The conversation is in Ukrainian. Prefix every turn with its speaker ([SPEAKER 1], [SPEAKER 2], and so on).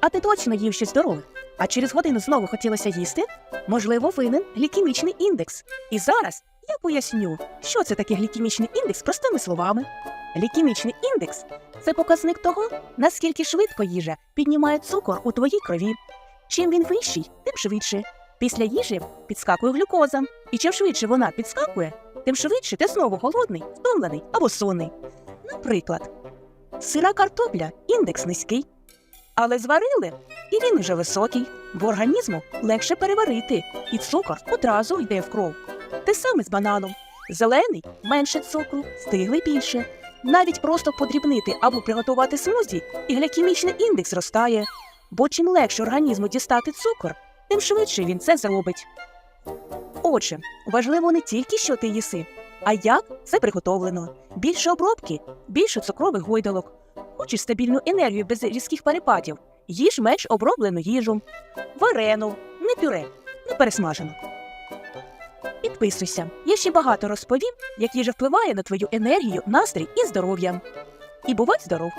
[SPEAKER 1] А ти точно їв щось здорове? А через годину знову хотілося їсти? Можливо, винен глікемічний індекс. І зараз я поясню, що це таке глікемічний індекс простими словами. Глікемічний індекс це показник того, наскільки швидко їжа піднімає цукор у твоїй крові. Чим він вищий, тим швидше. Після їжі підскакує глюкоза. І чим швидше вона підскакує, тим швидше ти знову голодний, втомлений або сонний. Наприклад, сира картопля індекс низький. Але зварили, і він уже високий, бо організму легше переварити, і цукор одразу йде в кров. Те саме з бананом. Зелений менше цукру, стиглий більше. Навіть просто подрібнити або приготувати смузі, і глікемічний індекс зростає. Бо чим легше організму дістати цукор, тим швидше він це зробить. Отже, важливо не тільки що ти їси, а як це приготовлено. Більше обробки, більше цукрових гойдалок. Хочеш стабільну енергію без різких перепадів, їж менш оброблену їжу, варену, не пюре, не пересмажену. Підписуйся, я ще багато розповім, як їжа впливає на твою енергію, настрій і здоров'я. І бувай здоров!